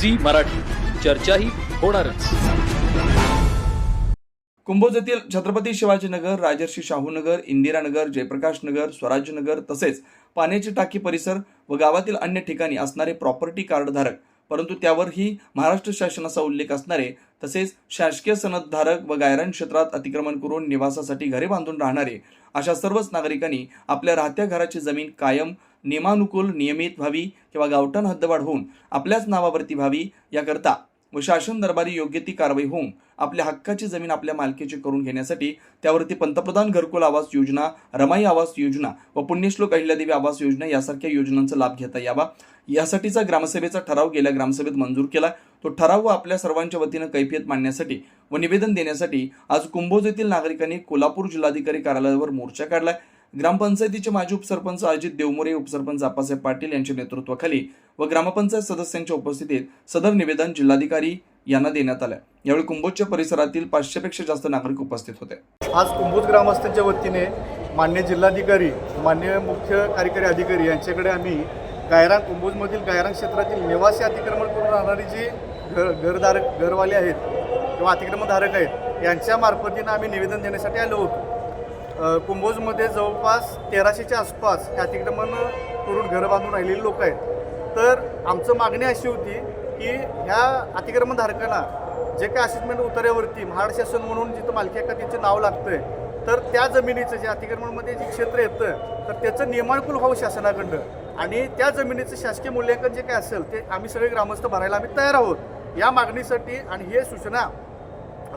Zee Marathi. चर्चाही होणारच. कुंभोज छत्रपती शिवाजीनगर राजर्षी शाहूनगर इंदिरानगर जयप्रकाश नगर स्वराज्यनगर तसेच पाण्याची टाकी परिसर व गावातील अन्य ठिकाणी असणारे प्रॉपर्टी कार्डधारक परंतु त्यावरही महाराष्ट्र शासनाचा उल्लेख असणारे तसेच शासकीय सनदधारक व गायरान क्षेत्रात अतिक्रमण करून निवासासाठी घरे बांधून राहणारे अशा सर्वच नागरिकांनी आपल्या राहत्या घराची जमीन कायम नियमानुकूल नियमित व्हावी किंवा गावठाण हद्दवाढ होऊन आपल्याच नावावरती व्हावी याकरता व शासन दरबारी योग्य ती कारवाई होऊन आपल्या हक्काची जमीन आपल्या मालकीची करून घेण्यासाठी त्यावरती पंतप्रधान घरकुल आवास योजना रमाई आवास योजना व पुण्यश्लोक अहिल्यादेवी आवास योजना यासारख्या योजनांचा लाभ घेता यावा. यासाठीचा ग्रामसभेचा ठराव गेल्या ग्रामसभेत मंजूर केला तो ठराव व आपल्या सर्वांच्या वतीनं कैफियत मांडण्यासाठी व निवेदन देण्यासाठी आज कुंभोज येथील नागरिकांनी कोल्हापूर जिल्हाधिकारी कार्यालयावर मोर्चा काढलाय. ग्रामपंचायतीचे माजी उपसरपंच अजित देवमोरे उपसरपंच आप्पासाहेब पाटील यांच्या नेतृत्वाखाली व ग्रामपंचायत सदस्यांच्या उपस्थितीत सदर निवेदन जिल्हाधिकारी यांना देण्यात आलं. यावेळी कुंभोजच्या परिसरातील पाचशेपेक्षा जास्त नागरिक उपस्थित होते. आज कुंभोज ग्रामस्थांच्या वतीने मान्य जिल्हाधिकारी मान्य मुख्य कार्यकारी अधिकारी यांच्याकडे आम्ही गायरांग कुंभोजमधील गायरांग क्षेत्रातील निवासी अतिक्रमण करून राहणारी जी घर घरधारक घरवाले आहेत किंवा अतिक्रमणधारक आहेत यांच्या मार्फतीनं आम्ही निवेदन देण्यासाठी आलो होतो. कुंभोजमध्ये जवळपास तेराशेच्या आसपास हे अतिक्रमण करून घरं बांधून राहिलेली लोक आहेत. तर आमचं मागणी अशी होती की ह्या अतिक्रमणधारकांना जे काय असेसमेंट उतार्यावरती महाड शासन म्हणून जिथं मालकी हक्कात त्यांचं नाव लागतंय तर त्या जमिनीचं जे अतिक्रमणमध्ये जे क्षेत्र येतं तर त्याचं नियमानुकूल व्हावं शासनाकडं आणि त्या जमिनीचं शासकीय मूल्यांकन जे काय असेल ते आम्ही सगळे ग्रामस्थ भरायला आम्ही तयार आहोत. या मागणीसाठी आणि हे सूचना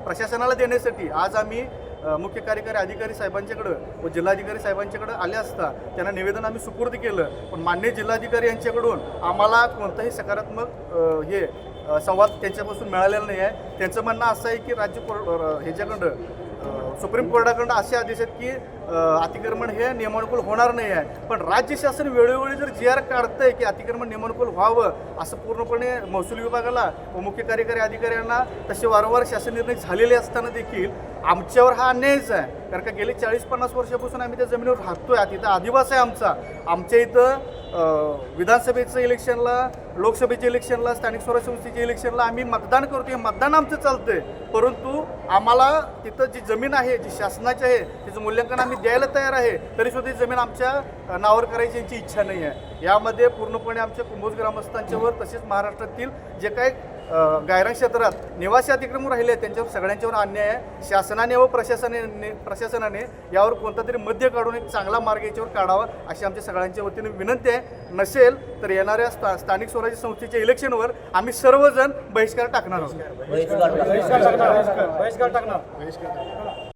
प्रशासनाला देण्यासाठी आज आम्ही मुख्य कार्यकारी अधिकारी साहेबांच्याकडं व जिल्हाधिकारी साहेबांच्याकडं आले असता त्यांना निवेदन आम्ही सुपूर्द केलं. पण मान्य जिल्हाधिकारी यांच्याकडून आम्हाला कोणताही सकारात्मक हे संवाद त्यांच्यापासून मिळालेला नाही आहे. त्यांचं म्हणणं असं आहे की राज्य ह्याच्याकडं सुप्रीम कोर्टाकडनं असे आदेश आहेत की अतिक्रमण हे नियमानुकूल होणार नाही आहे. पण राज्य शासन वेळोवेळी जर जी आर काढतंय की अतिक्रमण नियमानुकूल व्हावं असं पूर्णपणे महसूल विभागाला व मुख्य कार्यकारी अधिकाऱ्यांना तसे वारंवार शासन निर्णय झालेले असताना देखील आमच्यावर हा अन्यायच आहे. कारण का गेली चाळीस पन्नास वर्षापासून आम्ही त्या जमिनीवर राहतोय. तिथं आदिवास आहे आमचा. आमच्या इथं विधानसभेचं इलेक्शनला लोकसभेच्या इलेक्शनला स्थानिक स्वराज्य संस्थेच्या इलेक्शनला आम्ही मतदान करतोय मतदान आमचं चालतंय. परंतु आम्हाला तिथं जी जमीन आहे जी शासनाची आहे तिचं मूल्यांकन आम्ही द्यायला तयार आहे तरी सुद्धा ती जमीन आमच्या नावावर करायची यांची इच्छा नाही आहे. यामध्ये पूर्णपणे आमच्या कुंभोज ग्रामस्थांच्यावर तसेच महाराष्ट्रातील जे काय अ, गायरान क्षेत्रात निवासी अतिक्रमण राहिले त्यांच्यावर सगळ्यांच्यावर अन्याय आहे. शासनाने व प्रशासनाने प्रशासनाने यावर कोणता तरी मध्य काढून एक चांगला मार्ग याच्यावर काढावा अशी आमच्या सगळ्यांच्या वतीने विनंती आहे. नसेल तर येणाऱ्या स्था स्थानिक स्वराज्य संस्थेच्या इलेक्शनवर आम्ही सर्वजण बहिष्कार टाकणार आहोत. बहिष्कार टाकणार. बहिष्कार टाकणार.